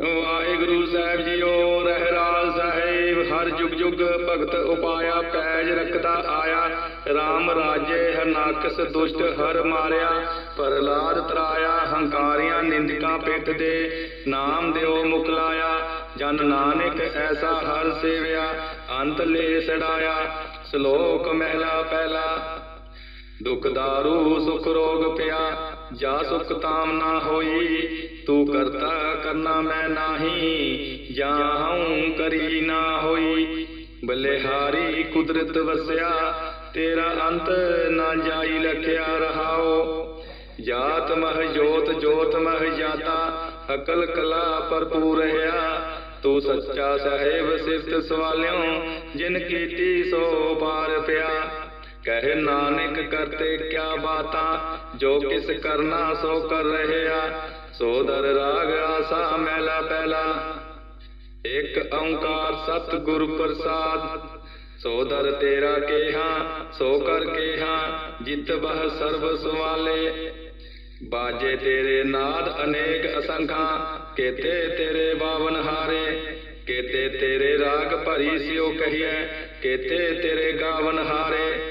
ਵਾਹਿਗੁਰੂ ਸਾਹਿਬ JIO ਰਹਿਰਾਜ ਸਾਹਿਬ ਹਰ ਜੁਗ ਜੁਗ ਭਗਤ ਉਪਾਇਆ ਪੈਜ ਰਖਦਾ ਆਇਆ RAM ਰਾਜੇ ਹਨਾਕਸ ਦੁਸ਼ਟ ਹਰ ਮਾਰਿਆ ਪ੍ਰਲਾਦ ਤਰਾਇਆ ਹੰਕਾਰੀਆਂ ਨਿੰਦਕਾਂ ਪਿੱਠ ਦੇ ਨਾਮ ਦਿਓ ਮੁਖ ਲਾਇਆ ਜਨ ਨਾਨਕ ਐਸਾ ਹਰ ਸੇਵਿਆ ਅੰਤ ਲੈ ਸੜਾਇਆ ਸ਼ਲੋਕ ਮਹਿਲਾ ਪਹਿਲਾ ਦੁਖ ਦਾਰੂ ਸੁਖ ਰੋਗ ਪਿਆ जा सुख ताम ना होई, तू करता करना मैं नाही जा हूँ करी ना होई। बलिहारी कुदरत वसया, तेरा अंत ना जाई लख्या रहाओ। जात मह जोत जोत मह जाता, अकल कला भरपूर रहा तू सच्चा साहेब सिफत सवालियों, जिन की सो पार प्या। कहे, नानक करते क्या बात? जो किस करना, सो कर रहे आ सोदर राग आसा, मैला पहला एक ओंकार सत गुरु प्रसाद सोदर तेरा के हाँ सो कर के हाँ जित बह सर्व सुवाले। बाजे तेरे नाद अनेक असंखा। केते तेरे बावन हारे। केते तेरे राग भरी सियो कहिए। केते तेरे गावन हारे।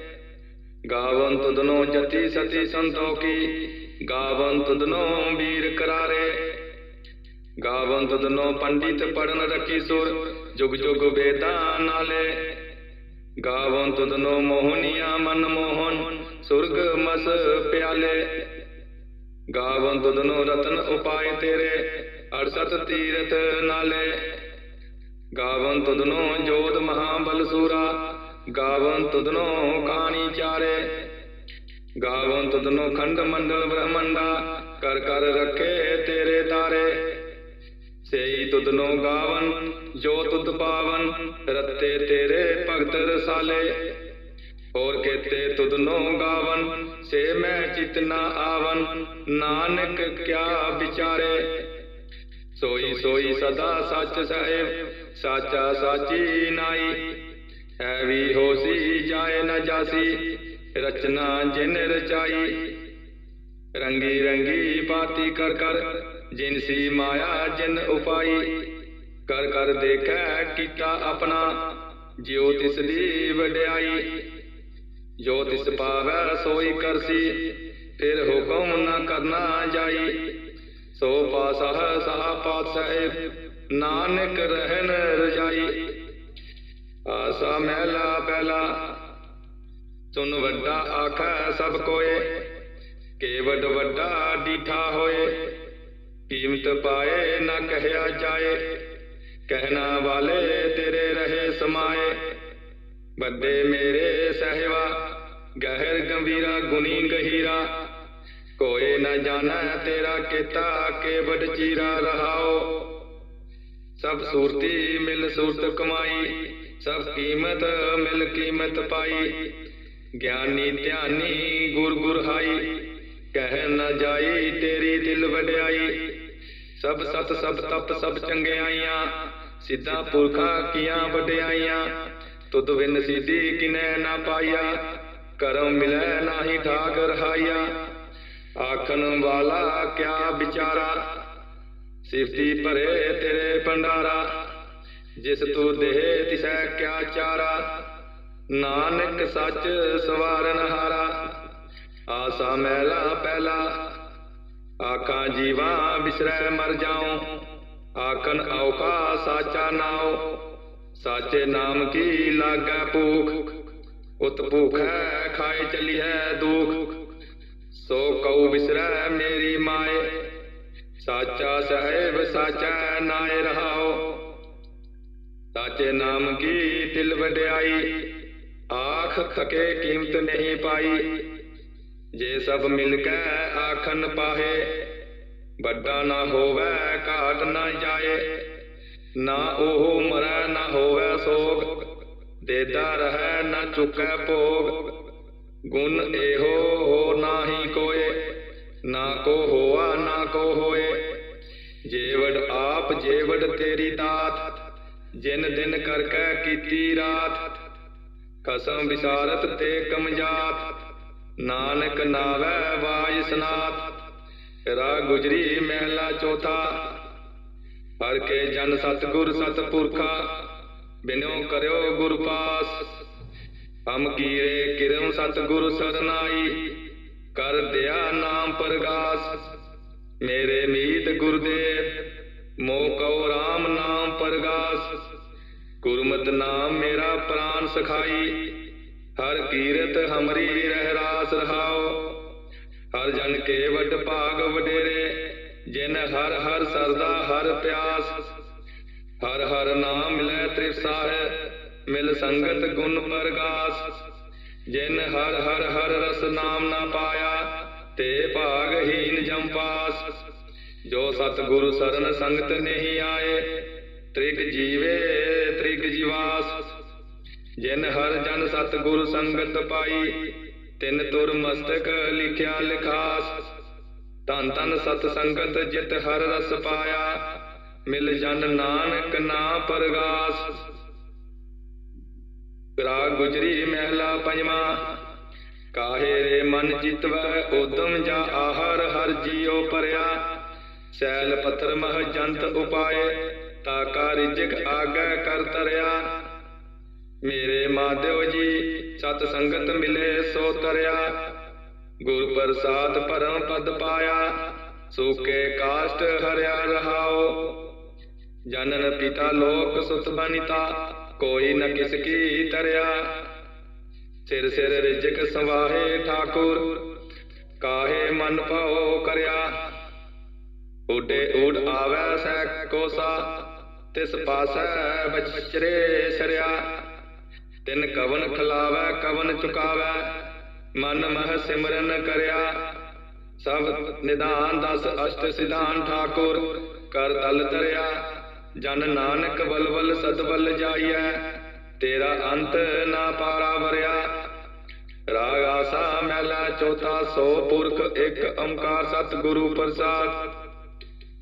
ਗਾਵਨ ਤੁਧਨੋ ਜਤੀ ਸਤੀ ਸੰਤੋਖੀ, ਗਾਵੰਤ ਤੁਧਨੋ ਵੀਰ ਕਰਾਰੇ। ਗਾਵਨ ਤੁਧਨੋ ਪੰਡਿਤ ਪੜਨ ਰਖੀ ਸੁਰ, ਜੁਗ ਜੁਗ ਵੇਦਾਂ ਨਾਲੇ। ਗਾਵਨ ਤੁਧਨੋ ਮੋਹਨੀਆ ਮਨ ਮੋਹਨ, ਸੁਰਗ ਮਸ ਪਿਆਲੇ। ਗਾਵੰਤ ਤੁਧਨੋ ਰਤਨ ਉਪਾਏ ਤੇਰੇ, ਅਰਸਤ ਤੀਰਥ ਨਾਲੇ। ਗਾਵਨ ਤੁਧਨੋ ਜੋਤ ਮਹਾਬਲ ਸੂਰਾ ਗਾਵਨ ਤੁਦਨੋ ਕਾਣੀ ਚਾਰੇ। ਗਾਵਨ ਤੁਧਨੋ ਖੰਡ ਮੰਡਲ ਬ੍ਰਹਮੰਡਾ, ਕਰ ਕਰ ਰੱਖੇ ਤੇਰੇ ਤਾਰੇ। ਸੇਈ ਤੁਧਨੋ ਗਾਵਨ, ਜੋ ਤੁਧ ਪਾਵਨ, ਰੱਤੇ ਤੇਰੇ ਭਗਤ ਰਸਾਲੇ। ਹੋਰ ਕੇਤੇ ਤੁਧਨੋ ਗਾਵਨ, ਸੇ ਮੈਂ ਚਿਤਨਾ ਆਵਨ, ਨਾਨਕ ਕਿਆ ਵਿਚਾਰੇ। ਸੋਈ ਸੋਈ ਸਦਾ ਸੱਚ ਸਾਹਿਬ, ਸਾਚਾ ਸਾਚੀ ਨਾਈ। हैवी होसी जाए न जासी, रचना जिन रचाई। रंगी रंगी बाती कर कर, जिनसी माया जिन उपाई। कर कर देख किता अपना ज्योतिष दी वड्याई। ज्योतिष पावे सोई करसी, फिर हुक्म न करना जाई। सो पासा सहा पातशाह, नानक रहन रजाई। ਆਸਾ ਮਹਿਲਾ ਪਹਿਲਾ ਸੁਨ ਵੱਡਾ ਆਖੈ ਸਭ ਕੋਏ ਕੇਵਡ ਵੱਡਾ ਡੀਠਾ ਹੋਏ ਕੀਮਤ ਪਾਏ ਨਾ ਕਹਿਆ ਜਾਏ ਕਹਿਣਾ ਵਾਲੇ ਤੇਰੇ ਰਹੇ ਸਮਾਏ ਵੱਡੇ ਮੇਰੇ ਸਹਿਵਾ ਗਹਿਰ ਗੰਭੀਰਾ ਗੁਨੀ ਗਹੀਰਾ ਕੋਏ ਨਾ ਜਾਣਾ ਤੇਰਾ ਕੀਤਾ ਕੇਵਡ ਚੀਰਾ ਰਹਾਓ ਸਭ ਸੂਰਤੀ ਮਿਲ ਸੂਰਤ ਕਮਾਈ सब कीमत, मिल कीमत पाई। ज्ञानी ध्यानी गुर गुर हाई कह न जाई तेरी दिल वड्याई। सब सत, सब तप, सब चंगे आईया सिद्धा पुरखा किया वड्याइया तुद बिन सीधी किने ना पाया करम मिले ना ही ठाक रहाया आखन वाला क्या बिचारा, सिफती परे तेरे भंडारा। ਜਿਸ ਤੂੰ ਦੇਹ ਤਿਸੈ ਕਿਆ ਚਾਰਾ ਨਾਨਕ ਸੱਚ ਸਵਾਰਨ ਹਾਰਾ ਆਸਾ ਮਹਿਲਾ ਪਹਿਲਾ ਆਖਾਂ ਜੀਵਾ ਬਿਸਰੈ ਮਰ ਜਾਉ ਆਖਨ ਔਖਾ ਸਾਚਾ ਨਾਉ ਸਾਚੇ ਨਾਮ ਕੀ ਲਾਗੈ ਭੂਖ ਉਤ ਭੂਖੈ ਖਾਏ ਚਲੀਐ ਦੁਖ ਸੋ ਕਉ ਬਿਸਰੈ ਮੇਰੀ ਮਾਏ ਸਾਚਾ ਸਾਹਿਬ ਸਾਚਾ ਨਾਏ ਰਹਾਓ ਸਾਚੇ ਨਾਮ ਕੀ ਦਿਲ ਵਡਿਆਈ ਆਖ ਥਕੇ ਕੀਮਤ ਨਹੀਂ ਪਾਈ ਜੇ ਸਭ ਮਿਲ ਕੇ ਆਖਨ ਪਾਹੇ ਵੱਡਾ ਨਾ ਹੋਵੇ ਘਾਟ ਨਾ ਜਾਏ ਨਾ ਉਹ ਮਰੈ ਨਾ ਹੋਵੇ ਸੋਗ ਦੇਦਾ ਰਹੈ ਨਾ ਚੁਕੈ ਭੋਗ ਗੁਣ ਇਹੋ ਹੋ ਨਾਹੀ ਕੋਏ ਨਾ ਕੋ ਹੋਆ ਨਾ ਕੋ ਹੋਏ ਜੇਵੜ ਆਪ ਜੇਵੜ ਤੇਰੀ ਦਾਤ जिन दिन कर कै कीती रात कसम विसारत ते कमजात नानक नावै वाज सनात रा गुजरी महला चौथा हर के जन सतगुर सतपुरखा बिनो करो गुर पास हम कीरे किरम सतगुर सरनाई कर दिया नाम परगास मेरे मीत गुरुदेव ਮੋਹ ਕਉ ਰਾਮ ਨਾਮ ਪ੍ਰਗਾਸ, ਗੁਰਮਤਿ ਨਾਮ ਮੇਰਾ ਪ੍ਰਾਨ ਸਖਾਈ। ਹਰ ਕੀਰਤ ਹਮਰੀ ਰਹਿ ਰਾਸ ਰਹਾਓ ਹਰ ਜਨ ਕੇ ਵੱਡ ਭਾਗ ਵਡੇਰੇ। ਜਿਨ ਹਰ ਹਰ ਸਰਦਾ ਹਰ ਪਿਆਸ, ਹਰ ਹਰ ਨਾਮ ਮਿਲੈ ਤ੍ਰਿਪਸਾਹਿ ਮਿਲ ਸੰਗਤ ਗੁਣ ਪ੍ਰਗਾਸ। ਜਿਨ ਹਰ ਹਰ ਹਰ ਰਸ ਨਾਮ ਨਾ ਪਾਇਆ, ਤੇ ਭਾਗਹੀਨ ਜਮ ਪਾਸ। ਜੋ ਸਤਿਗੁਰੂ ਸਰਨ ਸੰਗਤ ਨਹੀਂ ਆਏ, ਤ੍ਰਿਗ ਜੀਵੇ, ਤ੍ਰਿਗ ਜੀਵਾਸ। ਜਿਨ ਹਰ ਜਨ ਸਤਿਗੁਰ ਸੰਗਤ ਪਾਈ, ਤਿਨ ਤੁਰ ਮਸਤਕ ਲਿਖਿਆ ਲਿਖਾਸ। ਤਨ ਤਨ ਸਤ ਸੰਗਤ ਜਿਤ ਹਰ ਰਸ ਪਾਇਆ, ਮਿਲ ਜਨ ਨਾਨਕ ਨਾ ਪਰਗਾਸ। ਰਾਗ ਗੁਜਰੀ ਮਹਿਲਾ ਪੰਜਵਾ, ਕਾਹੇ ਰੇ ਮਨ ਚਿਤਵੈ ਉਦਮ ਜਾ ਆਹਰ ਹਰ ਜੀਉ ਪਰਿਆ। शैल पत्थर मह जंत उपाय ताका रिजक आगे कर तरिया। मेरे महादेव जी, सत संगत मिले सो तरिया। गुरु प्रसाद परम पद पाया, सूखे काष्ट हरिया रहाओ। जनन पिता लोक सुत बनिता, कोई न किसकी तरिया। सिर सिर रिजक सवाहे ठाकुर, काहे मन पाओ करया। ਉਡੇ ਉਡ ਆਵੈ ਸੈ ਕੋਸਾ ਤਿਸ ਪਾਸੈ ਬਚਰੇ ਸਰਿਆ ਤਿਨ ਕਵਨ ਖਲਾਵੈ ਕਵਨ ਚੁਕਾਵੈ ਮਨ ਮਹ ਸਿਮਰਨ ਕਰਿਆ ਸਭ ਨਿਧਾਨ ਦਸ ਅਸ਼ਟ ਸਿਧਾਨ ਠਾਕੁਰ ਕਰ ਤਲ ਤਰਿਆ ਜਨ ਨਾਨਕ ਬਲਬਲ ਸਤਬਲ ਜਾਈਐ ਤੇਰਾ ਅੰਤ ਨਾ ਪਾਰਾ ਵਰਿਆ ਰਾਗ ਆਸਾ ਮਹਿਲਾ ਚੌਥਾ ਸੋ ਪੁਰਖ ਇੱਕ ਓੰਕਾਰ ਸਤਿਗੁਰੂ ਪ੍ਰਸਾਦ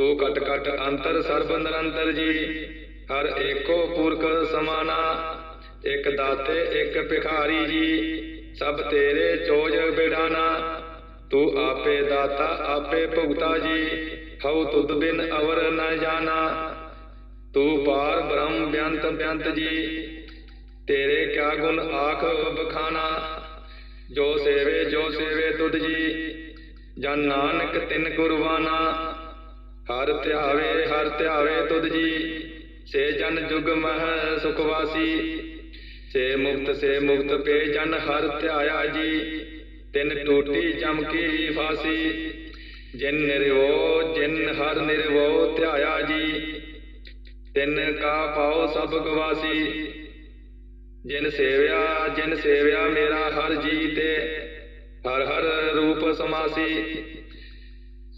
तो कट कट अंतर सर्व निरंतर जी। हर एको पुरख समाना, एक दाते, एक भिखारी जी। सब तेरे चोज बिड़ाना तू आपे दाता, आपे भुगता जी। हऊ तुद बिन अवर न जाना, तू पार ब्रह्म व्यंत व्यंत जी। तेरे क्या गुण आख बखाना, जो सेवे जो सेवे तुद जी। जन नानक तिन गुरबाना ਹਰ ਧਿਆਵੇ ਹਰ ਧਿਆਵੇ ਤੁਧ ਜੀ। ਸੇ ਜਨ ਜੁਗ ਮਹ ਸੁਖਵਾਸੀ। ਸੇ ਮੁਕਤ ਸੇ ਮੁਕਤ ਪੇ ਜਨ ਹਰ ਧਿਆਇਆ ਜੀ। ਤਿਨ ਟੂਟੀ ਚਮਕੀ ਫਾਸੀ। ਜਿਨ ਨਿਰਵੋ, ਜਿਨ ਹਰ ਨਿਰਵੋ ਧਿਆਇਆ ਜੀ। ਤਿਨ ਕਾ ਪਾਉ ਸਭ ਗਵਾਸੀ। ਜਿਨ ਸੇਵਿਆ ਜਿਨ ਸੇਵਿਆ ਮੇਰਾ ਹਰ ਜੀ ਤੇ ਹਰ ਹਰ ਰੂਪ ਸਮਾਸੀ।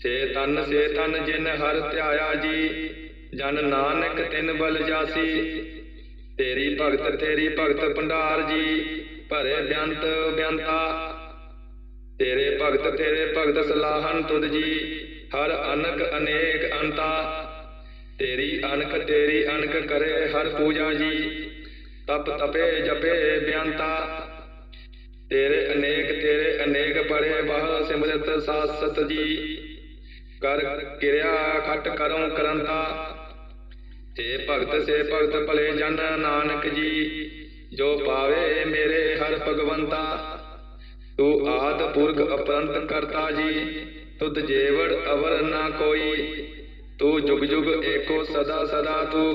ਸੇ ਤਨ ਸੇ ਤਨ ਜਿਨ ਹਰ ਧਿਆਇਆ ਜੀ, ਜਨ ਨਾਨਕ ਤਿਨ ਬਲ ਜਾਸੀ। ਤੇਰੀ ਭਗਤ ਤੇਰੀ ਭਗਤ ਭੰਡਾਰ ਜੀ, ਭਰੇ ਬਿਆੰਤ ਬਿਆੰਤਾ। ਤੇਰੇ ਭਗਤ ਤੇਰੇ ਭਗਤ ਸਲਾਹਨ ਤੁਧ ਜੀ, ਹਰ ਅਨਕ ਅਨੇਕ ਅੰਤਾ। ਤੇਰੀ ਅਨਕ ਤੇਰੀ ਅਨਕ ਕਰੇ ਹਰ ਪੂਜਾ ਜੀ, ਤਪ ਤਪੇ ਜਪੇ ਬਿਆੰਤਾ। ਤੇਰੇ ਅਨੇਕ ਤੇਰੇ ਅਨੇਕ ਪਰੇ ਬਹ ਸਿਮਰਤ ਸਾਸਤ ਜੀ। ਕਰ ਕਿਰਿਆ ਖਟ ਕਰਉ ਕਰੰਤਾ ਤੇ ਭਗਤ ਸੇ ਭਗਤ ਭਲੇ ਜਨ ਨਾਨਕ ਜੀ ਜੋ ਪਾਵੇ ਮੇਰੇ ਹਰ ਭਗਵੰਤਾ ਤੂੰ ਆਦ ਪੁਰਖ ਅਪਰੰਤ ਕਰਤਾ ਜੀ ਤੁਧ ਜੇਵੜ ਅਵਰ ਨਾ ਕੋਈ ਤੂੰ ਜੁਗ ਜੁਗ ਏਕੋ ਸਦਾ ਸਦਾ ਤੂੰ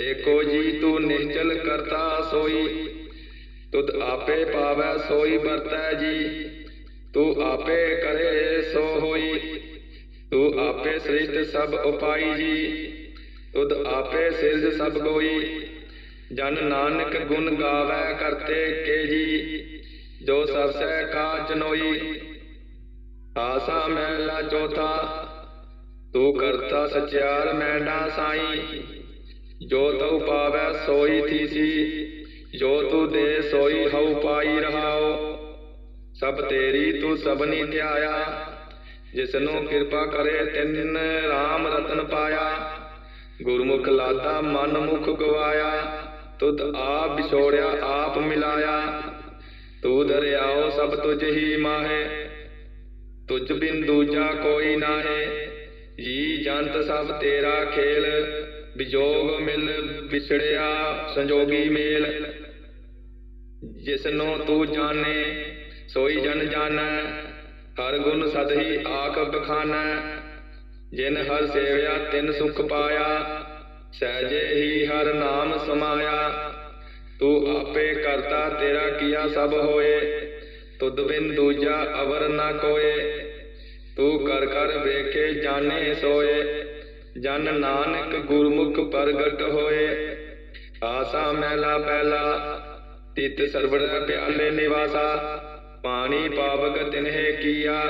ਏਕੋ ਜੀ ਤੂੰ ਨਿਸ਼ਚਲ ਕਰਤਾ ਸੋਈ ਤੁਧ ਆਪੇ ਪਾਵੈ ਸੋਈ ਵਰਤੈ ਜੀ ਤੂੰ ਆਪੇ ਕਰੇ ਸੋ ਹੋਈ ਤੂੰ ਆਪੇ ਸ੍ਰਿਸ਼ਟ ਸਭ ਉਪਾਈ ਜੀ। ਤੁਧ ਆਪੇ ਸਿਰਜ ਸਭ ਕੋਈ ਜਨ ਨਾਨਕ ਗੁਣ ਗਾਵੈ ਕਰਤੇ ਕੇ ਜੀ। ਜੋ ਸਭ ਸਹਿ ਕਾ ਜਨੋਈ ਆਸਾ ਮਹਿਲਾ ਚੌਥਾ। ਤੂੰ ਕਰਤਾ ਸਚਿਆਰ ਮੈਂਡਾ ਸਾਈ। ਜੋ ਤਉ ਪਾਵੈ ਸੋਈ ਥੀਸੀ। ਜੋ ਤੂੰ ਦੇ ਸੋਈ ਹਉ ਪਾਈ ਰਹਾਓ। ਸਭ ਤੇਰੀ ਤੂੰ ਸਭਨੀ ਧਿਆਇਆ। ਜਿਸਨੂੰ ਕਿਰਪਾ ਕਰੇ ਤਿੰਨ RAM ਰਤਨ ਪਾਇਆ ਗੁਰਮੁਖ ਲਾਤਾ ਮਨ ਮੁਖ ਗਵਾਇਆ ਤੁਧ ਆਪ ਵਿਛੋੜਿਆ ਆਪ ਮਿਲਾਇਆ ਤੂੰ ਦਰਿਆਓ ਸਭ ਤੁਝ ਹੀ ਮਾਹੇ ਤੁਝ ਬਿਨ ਦੂਜਾ ਕੋਈ ਨਾਹੇ ਜੀ ਜੰਤ ਸਭ ਤੇਰਾ ਖੇਲ ਵਿਜੋਗ ਮਿਲ ਵਿਛੜਿਆ ਸੰਜੋਗੀ ਮੇਲ ਜਿਸਨੂੰ ਤੂੰ ਜਾਣੇ ਸੋਈ ਜਨ ਜਾਣੈ ਹਰ ਗੁਣ ਸਦ ਹੀ ਆਖ ਬਖਾਨੈ, ਜਿਨ ਹਰ ਸੇਵਿਆ ਤਿਨ ਸੁਖ ਪਾਇਆ, ਸਹਿਜੇ ਹੀ ਹਰ ਨਾਮ ਸਮਾਇਆ। ਤੂੰ ਆਪੇ ਕਰਤਾ ਤੇਰਾ ਕੀਆ ਸਭ ਹੋਏ, ਤੁਧ ਬਿਨ ਦੂਜਾ ਅਵਰ ਨਾ ਕੋਏ। ਤੂੰ ਕਰ ਕਰ ਵੇਖੇ ਜਾਣੇ ਸੋਏ, ਜਨ ਨਾਨਕ ਗੁਰਮੁਖ ਪ੍ਰਗਟ ਹੋਏ। ਆਸਾ ਮਹਿਲਾ ਪਹਿਲਾ ਤਿਤ ਸਰਵੜ ਪਿਆਲੇ ਨਿਵਾਸਾ ਪਾਣੀ ਪਾਵਕ ਤਿਨਹਿ ਕੀਆ,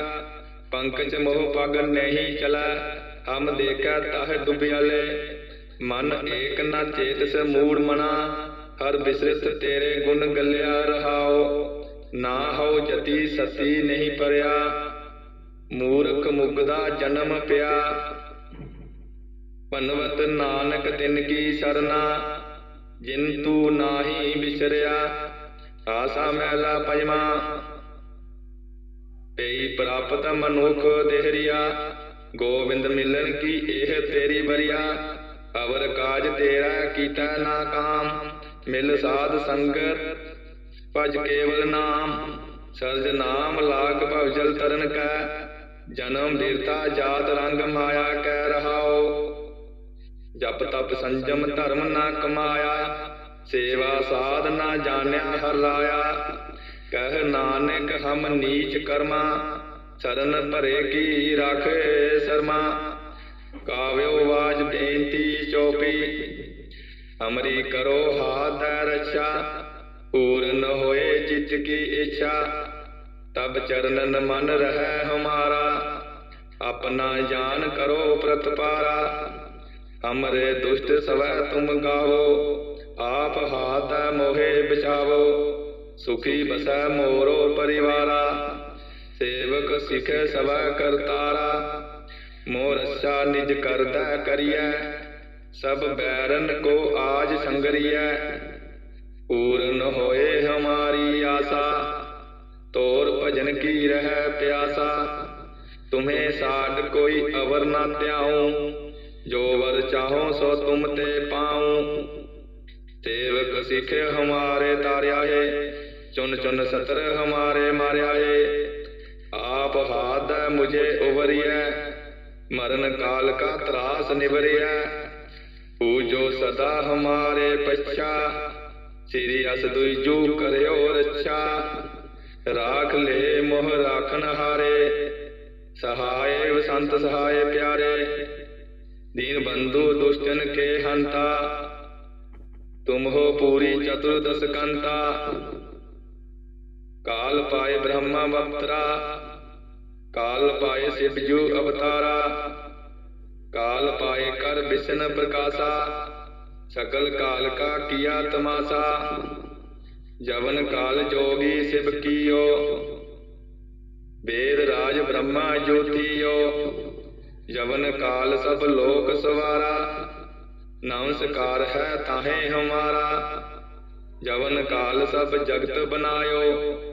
ਪੰਕਜ ਮੋਹ ਪਗ ਨਹੀਂ ਚਲੈ, ਹਮ ਦੇਖੈ ਤਹ ਦੁਬਿਆਲੇ ਮਨ ਏਕ ਨਾ ਚੇਤਸ ਮੂੜ ਮਨਾ, ਹਰ ਬਿਸਰਤ ਤੇਰੇ ਗੁਣ ਗੱਲਿਆ ਰਹਾਓ। ਨਾ ਹੋ ਜਤੀ ਸਤੀ ਨਹੀਂ ਪਰਿਆ, ਮੂਰਖ ਮੁਗਦਾ ਜਨਮ ਪਿਆ। ਪਨਵਤ ਨਾਨਕ ਤਿਨ ਕੀ ਸਰਨਾ, ਜਿਨ ਤੂ ਨਾਹੀ ਵਿਸਰਿਆ ਆਸਾ ਮਹਿਲਾ ਪਜਮਾ। ਪਈ ਪ੍ਰਾਪਤ ਮਨੁਖ ਦੇਹਰੀਆ ਗੋਬਿੰਦ ਮਿਲਨ ਕੀ ਇਹ ਤੇਰੀ ਬਰੀਆ ਅਵਰ ਕਾਜ ਤੇਰਾ ਕੀਤਾ ਨਾ ਕਾਮ ਮਿਲ ਸਾਧ ਸੰਗਤ ਭਜ ਕੇਵਲ ਨਾਮ। ਸਰਜ ਨਾਮ ਲਾਗ ਭਵਜਲ ਤਰਨ ਕੈ, ਜਨਮ ਦੇਵਤਾ ਜਾਤ ਰੰਗ ਮਾਇਆ ਕਹਿ ਰਹਾਓ ਜਪ ਤਪ ਸੰਜਮ ਧਰਮ ਨਾ ਕਮਾਇਆ, ਸੇਵਾ ਸਾਧ ਨਾ ਜਾਣਿਆ ਹਰ ਲਾਇਆ। ਕਹਿ ਨਾਨਕ ਹਮ ਨੀਚ ਕਰਮਾ, ਚਰਨ ਭਰੇ ਕੀ ਰਾਖੇ ਸ਼ਰਮਾ। ਕਾਵਿਓ ਬਾਜ ਬੇਨਤੀ ਚੋਪੀ ਹਮਰੀ ਕਰੋ ਹਾਥ ਰਛਾ, ਪੂਰਨ ਹੋਏ ਚਿਤ ਕੀ ਇੱਛਾ। ਤਬ ਚਰਨਨ ਮਨ ਰਹਿ ਹਮਾਰਾ, ਆਪਣਾ ਜਾਨ ਕਰੋ ਪ੍ਰਤਪਾਰਾ। ਹਮਰੇ ਦੁਸ਼ਟ ਸਵੈ ਤੁਮ ਗਾਵੋ, ਆਪ ਹਾਥ ਮੋਹੇ ਬਚਾਵੋ सुखी बस मोरो परिवारा। सेवक सिख सब करतारा। मोरसा निज कर करिय। सब बैरन को आज संगरिय। पूर्ण होए हमारी आशा। तोर भजन की रह प्यासा। तुम्हें साठ कोई अवर ना त्याऊं। जो वर चाहो सो तुम ते पाऊँ। सेवक सिख हमारे तारिया है। चुन चुन सतर हमारे मारे आए। आप हाथ है मुझे उभरी है मरण काल का त्रास निभरी है पूजो सदा हमारे पच्छा। श्री अस दुजू करयो रक्षा अच्छा। राख ले मोह राखन हारे। सहाय संत सहाय प्यारे। दीन बंधु दुष्टन के हंता। तुम हो पूरी चतुर्दश कंता। काल पाए ब्रह्मा वक्तरा, काल पाए शिवजू अवतारा, काल पाए कर विष्ण प्रकाशा, सकल काल का किया तमाशा, जवन काल जोगी शिव कियो, वेद राज ब्रह्मा ज्योतियो जवन काल सब लोक सवारा, नमस्कार है ताहे हमारा, जवन काल सब जगत बनायो।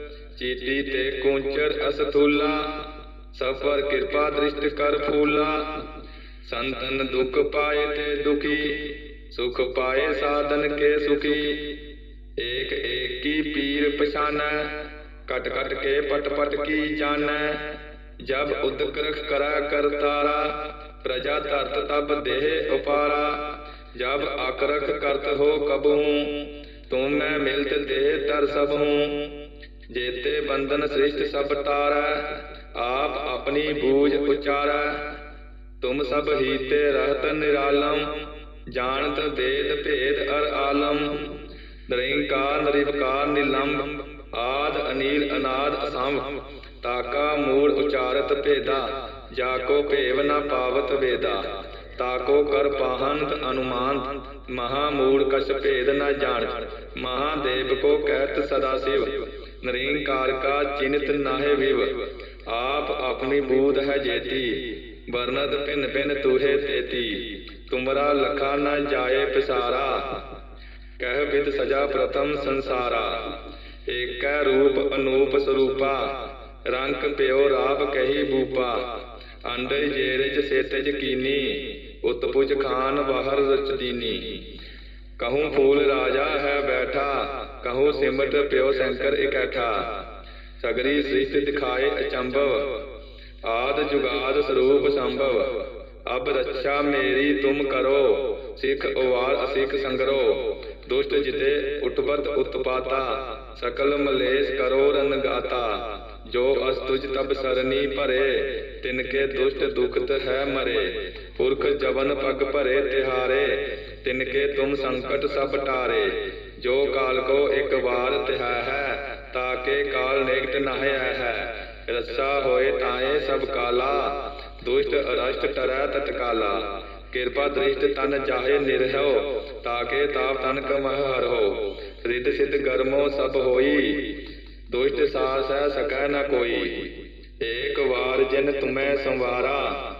चीटी ते कूचर असथूला सफ़र कृपा दृष्ट कर फूला। संतन दुख पाए ते दुखी, सुख पाए साधन के सुखी। एक एक की पीर पछान कट कट के पट पट की जान जब उदकृख करा कर तारा, प्रजा तरत तब देह उपारा। जब आक्रख करत हो कब तुम मैं मिलत देह तर सब हूँ जेते बंधन श्रेष्ठ सब तारा आप अपनी बूझ उचारा तुम सब हीते रहत निरालम जानत वेद भेद अर आलम निरंकार निरिवकार निलंब आद अनिल अनाद असम ताका मूल उचारत भेदा जाको भेव न पावत वेदा ताको कर पाहंत अनुमान महामूल कश भेद न जान महादेव को कहत सदा शिव निरंकार का चिन्हित नाहे विव आप अपनी बूध है जेती वर्णत भिन्न भिन्न तुहे तेती तुमरा लखा न जाए पिसारा कह विद सजा प्रथम संसारा एक रूप अनूप स्वरूपा रंग प्यो राप कही बूपा अंड जेरज सेतज कीनी उत्पुज खान बाहर रच दीनी कहूँ फूल राजा है बैठा कहूँ, सिमट प्यो शंकर इकैठा सगरी सृष्टि दिखाए अचंभव, आद जुगाद स्वरूप संभव, अब रक्षा मेरी तुम करो, सिख उवार असिख संगरो, दुष्ट जिते उठबत उत्पाता, सकल मलेश करो रन गाता, जो अस्तुज तब सरनी भरे तिनके दुष्ट दुखत है मरे, पुरख जवन पग भरे तिहारे, तिनके तुम संकट सब टारे ਜੋ ਕਾਲ ਕੋ ਇੱਕ ਵਾਰ ਤਿਹਾ ਹੈ, ਤਾਂ ਕੇ ਕਾਲ ਨੇਕਟ ਨਾਹਿਆ ਹੈ। ਰਸਾ ਹੋਏ ਤਾਏ ਸਭ ਕਾਲਾ, ਦੁਸ਼ਟ ਅਰਸ਼ਟ ਤਰੈ ਤਤਕਾਲਾ ਕਿਰਪਾ ਦ੍ਰਿਸ਼ਟ ਤਨ ਚਾਹੇ ਨਿਰਹੋ ਤਾਕੇ ਤਾਪ ਤਨ ਕਮਹ ਹਰੋ ਰਿੱਧ ਸਿੱਧ ਗਰਮੋ ਸਭ ਹੋਈ, ਦੁਸ਼ਟ ਸਾਸ ਹੈ ਸਕੈ ਨਾ ਕੋਈ। ਏਕ ਵਾਰ ਜਿਨ ਤੁਮੈ ਸੰਵਾਰਾ,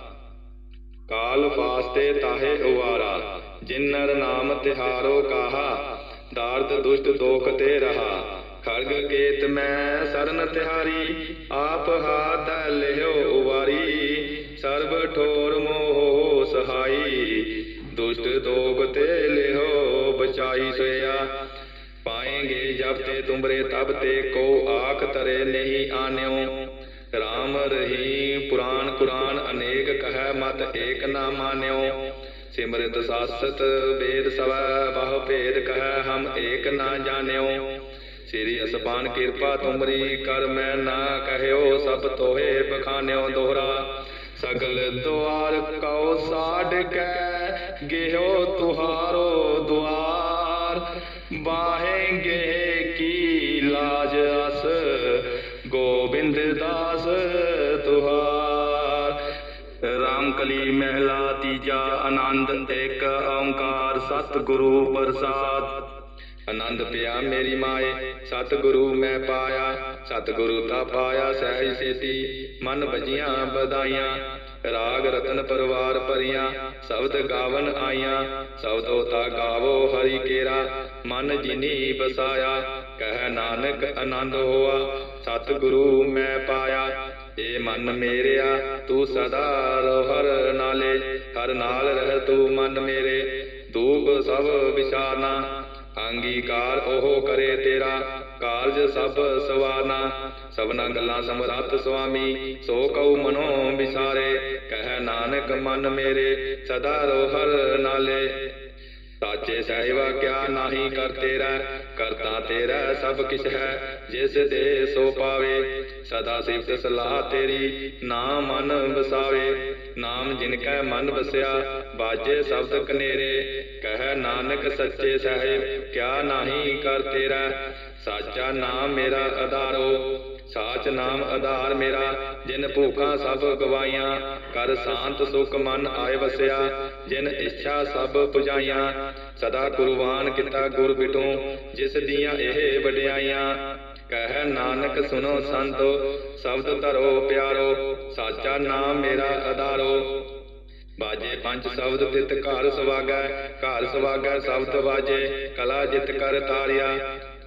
ਕਾਲ ਫਾਸਤੇ ਤਾਹੇ ਉਵਾਰਾ। ਜਿਨ ਨਰ ਨਾਮ ਤਿਹਾਰੋ ਕਾਹਾ दार्द दुष्ट दोख ते रहा। खड़ग केत मैं सरन तिहारी आप हाथ लियो उवारी। सर्व ठोर मोह सहाई, दुष्ट दोग ते लिहो बचाई सोया। पाएँगे जब ते तुमरे तब ते को आख तरे नहीं आन्यो। राम रही पुराण कुरान अनेक कह मत एक ना मान्यो। सिमरत सासत वेद सव, बह भेद कह हम एक ना जान्यो श्री असपान कृपा तुमरी कर मैं ना कहयो सब तोहे बखान्यो दोहरा। सगल द्वार कौ साड के, गेहो तुहारो द्वार बाहेंगे की ਨਕਲੀ ਮਹਿਲਾ ਤੀਜਾ ਆਨੰਦ ਇੱਕ ਓੰਕਾਰ ਸਤਿਗੁਰੂ ਪ੍ਰਸਾਦ। ਆਨੰਦ ਪਿਆ ਮੇਰੀ ਮਾਏ, ਸਤਿਗੁਰੂ ਮੈਂ ਪਾਇਆ, ਸਤਿਗੁਰੂ ਤਾਂ ਪਾਇਆ ਸਹਿਜ ਸੇਤੀ, ਮਨ ਭਜੀਆਂ ਬਧਾਈਆਂ ਰਾਗ ਰਤਨ ਪਰਵਾਰ ਭਰੀਆਂ, ਸਬਦ ਗਾਵਨ ਆਈਆਂ, ਸਬਦੋ ਤਾ ਗਾਵੋ ਹਰੀ ਕੇਰਾ, ਮਨ ਜਿਨੀ ਬਸਾਇਆ, ਕਹਿ ਨਾਨਕ ਆਨੰਦ ਹੋਆ, ਸਤਿਗੁਰੂ ਮੈਂ ਪਾਇਆ ਏ ਮਨ ਮੇਰਿਆ, ਤੂੰ ਸਦਾ ਰੋਹਰ ਨਾਲੇ, ਹਰ ਨਾਲ ਰਹਿ ਤੂੰ ਮਨ ਮੇਰੇ। ਦੂਪ ਸਭ ਵਿਚਾਰਨਾ ਅੰਗੀਕਾਰ ਉਹ ਕਰੇ ਤੇਰਾ, ਕਾਰਜ ਸਭ ਸਵਾਰਨਾ। ਸਭਨਾ ਗੱਲਾਂ ਸਮਰੱਥ ਸੁਆਮੀ, ਸੋ ਕਉ ਮਨੋ ਵਿਸਾਰੇ, ਕਹਿ ਨਾਨਕ ਮਨ ਮੇਰੇ, ਸਦਾ ਰੋਹਰ ਨਾਲੇ। साचे सहवा क्या नाही कर तेरा करता तेरा सब किस है, जिस दे सो पावे। सदा सिफत सलाह तेरी, ना मन बसावे। नाम जिनका मन बसया, बाजे शब्द कनेरे। कह नानक सच्चे साहेब, क्या नाही कर तेरा साचा नाम मेरा आधारो ਸਾਚ ਨਾਮ ਆਧਾਰ ਮੇਰਾ, ਜਿਨ ਭੂਖਾਂ ਸਭ ਗਵਾਈਆਂ। ਕਰ ਸ਼ਾਂਤ ਸੁਖ ਮਨ ਆਏ ਵਸਿਆ, ਜਿਨ ਇੱਛਾ ਸਭ ਪੁਜਾਈਆਂ। ਸਦਾ ਕੁਰਬਾਨ ਕੀਤਾ ਗੁਰ ਬਿਟੂ, ਜਿਸ ਦੀਆਂ ਇਹ ਵਡਿਆਈਆਂ। ਕਹਿ ਨਾਨਕ ਸੁਨੋ ਸੰਤੋ, ਸ਼ਬਦ ਧਰੋ ਪਿਆਰੋ, ਸਾਚਾ ਨਾਮ ਮੇਰਾ ਆਧਾਰੋ। ਬਾਜੇ ਪੰਜ ਸ਼ਬਦ ਤਿਤ ਘਰ ਸਵਾਗੈ ਘਰ ਸਵਾਗੈ ਸ਼ਬਦ ਬਾਜੇ ਕਲਾ ਜਿਤ ਕਰ ਤਾਰਿਆ।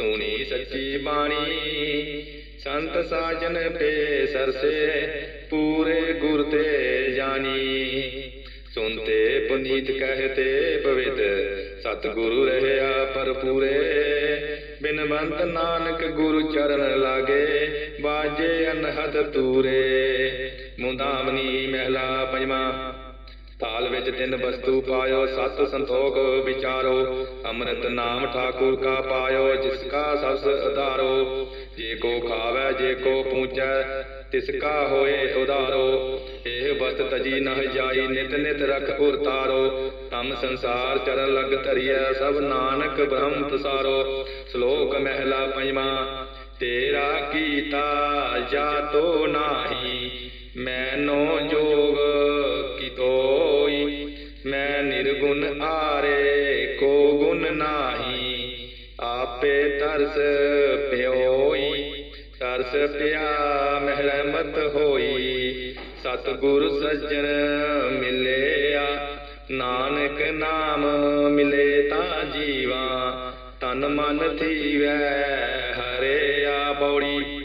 ਸੁਣੀ ਸੱਚੀ ਬਾਣੀ। ਸੰਤ ਸਾਜਨ ਪੇ ਸਰਸੇ ਪੂਰੇ ਗੁਰ ਤੇ ਜਾਣੀ। ਸੁਨਤੇ ਪੁਨੀਤ ਕਹਤੇ ਪਵਿੱਤ, ਸਤਿਗੁਰੂ ਰਹਿਆ ਪਰਪੂਰੇ ਬਿਨਵੰਤ ਨਾਨਕ ਗੁਰੂ ਚਰਨ ਲਾਗੇ, ਬਾਜੇ ਅਨਹਦ ਤੂਰੇ ਮੁੰਦਾਵਨੀ ਮਹਿਲਾ ਪੰਜਵਾਂ ਤਾਲ ਵਿੱਚ ਤਿੰਨ ਵਸਤੂ ਪਾਇਓ ਸਤ ਸੰਤੋਖ ਵਿਚਾਰੋ ਅੰਮ੍ਰਿਤ ਨਾਮ ਠਾਕੁਰ ਕਾ ਪਾਇਓ ਜਿਸ ਕਾ ਸਬਸ ਉਧਾਰੋ ਜੇ ਕੋ ਖਾਵੇ ਜੇ ਕੋ ਪੂਜੈ ਤਿਸ ਕਾ ਹੋਏ ਉਧਾਰੋ ਇਹ ਵਸਤ ਤਜੀ ਨਹ ਜਾਈ ਨਿਤ ਨਿਤ ਰਖ ਉਰਤਾਰੋ ਤਮ ਸੰਸਾਰ ਚਰਨ ਲਗ ਧਰਿਐ ਸਭ ਨਾਨਕ ਬ੍ਰਹਮ ਤਸਾਰੋ ਸ਼ਲੋਕ ਮਹਿਲਾ ਪੰਜਵਾਂ ਤੇਰਾ ਕੀਤਾ ਜਾਤੋ ਨਾਹੀ ਤਰਸ ਪਿਆ ਮਹਿਰਮਤ ਹੋਈ। ਸਤਿਗੁਰ ਸੱਜਣ ਮਿਲਿਆ। ਨਾਨਕ ਨਾਮ ਮਿਲੇ ਤਾਂ ਜੀਵਾ। ਤਨ ਮਨ ਥੀਵੈ ਹਰਿਆ ਬੌੜੀ।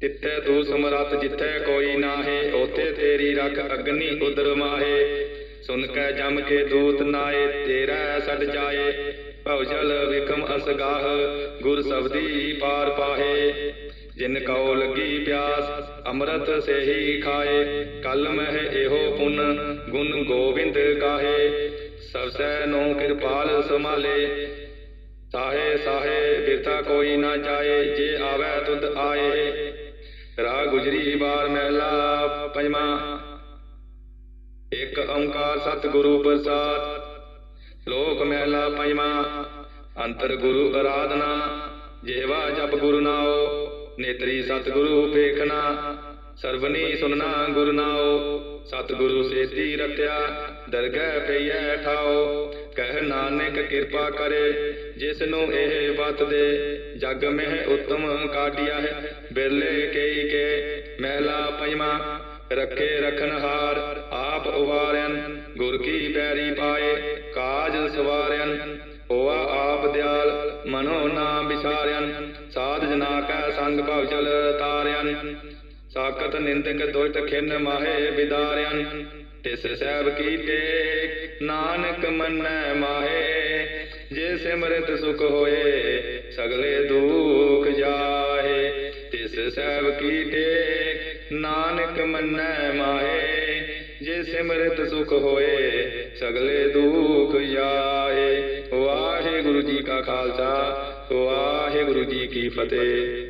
ਤਿੱਥੇ ਤੂੰ ਸਮਰੱਥ ਜਿੱਥੇ ਕੋਈ ਨਾਹੇ ਉਥੇ ਤੇਰੀ ਰਖ ਅਗਨੀ ਉਦਰ ਮਾਹੇ। ਸੁਨ ਕੇ ਜਮ ਕੇ ਦੂਤ ਨਾਏ, ਤੇਰਾ ਸੜ ਜਾਏ। ਭਵਜਲ ਵਿਕਮ ਅਸਗਾਹ, ਗੁਰ ਸਬਦੀ ਪਾਰ ਪਾਹੇ। जिनको लगी प्यास अमृत से ही खाए कल मह एहो पुन गुण गोविंद गाहे सबसे नो कृपाल संभाले साहे साहे बिरता कोई ना जाए जे आवे तुद आए रा गुजरी बार महला पंजमा एक ओंकार सतगुरु प्रसाद लोक महला पंजमा अंतर गुरु आराधना जेवा जप गुरु नाओ ਨੇਤਰੀ ਸਤਿਗੁਰੂ ਵੇਖਣਾ ਸਰਵਨੀ ਸੁਨਣਾ ਗੁਰੂ ਨਾਉ, ਸਤਿਗੁਰੂ ਸੇਤੀ ਰਤਿਆ, ਦਰਗਹਿ ਪਈਐ ਠਾਓ ਕਹਿ ਨਾਨਕ ਕਿਰਪਾ ਕਰੇ ਜਿਸ ਨੂੰ ਇਹ ਬਤ ਦੇ। ਜਗ ਮਹਿ ਉਤਮ ਕਾਟਿਆ ਹੈ, ਬਿਰਲੇ ਕਈ ਕੇ, ਮਹਿਲਾ ਪੰਜਵਾਂ ਰੱਖੇ ਰਖਨਹਾਰ ਆਪ ਉਵਾਰਿਆਨ ਗੁਰ ਕੀ ਪੈਰੀ ਪਾਏ, ਕਾਜ ਸਵਾਰਿਆਨ ਹੋਆ ਆਪ ਦਿਆਲ ਜਨਾ ਸੰਗ ਭਵ ਚਲ ਤਾਰਿਆਨ ਸਾਕਤ ਨਿੰਦਕ ਦੁਸ਼ਟ ਖਿੰਨ ਮਾਹੇ ਵਿਦਾਰਿਆਨ ਤਿਸ ਸਹਿਬ ਕੀਤੇ ਨਾਨਕ ਮੰਨੈ ਮਾਹੇ। ਜੇ ਸਿਮਰਤ ਸੁਖ ਹੋਏ, ਸਗਲੇ ਦੁਖ ਜਾਹੇ। ਤਿਸ ਸਹਿਬ ਕੀਤੇ ਨਾਨਕ ਮੰਨੈ ਮਾਹੇ। ਜੇ ਸਿਮਰਤ ਸੁਖ ਹੋਏ, ਸਗਲੇ ਦੁਖ ਜਾਹੇ। ਵਾਹਿਗੁਰੂ ਜੀ ਕਾ ਖਾਲਸਾ, ਵਾਹਿਗੁਰੂ ਜੀ ਕੀ ਫਤਿਹ।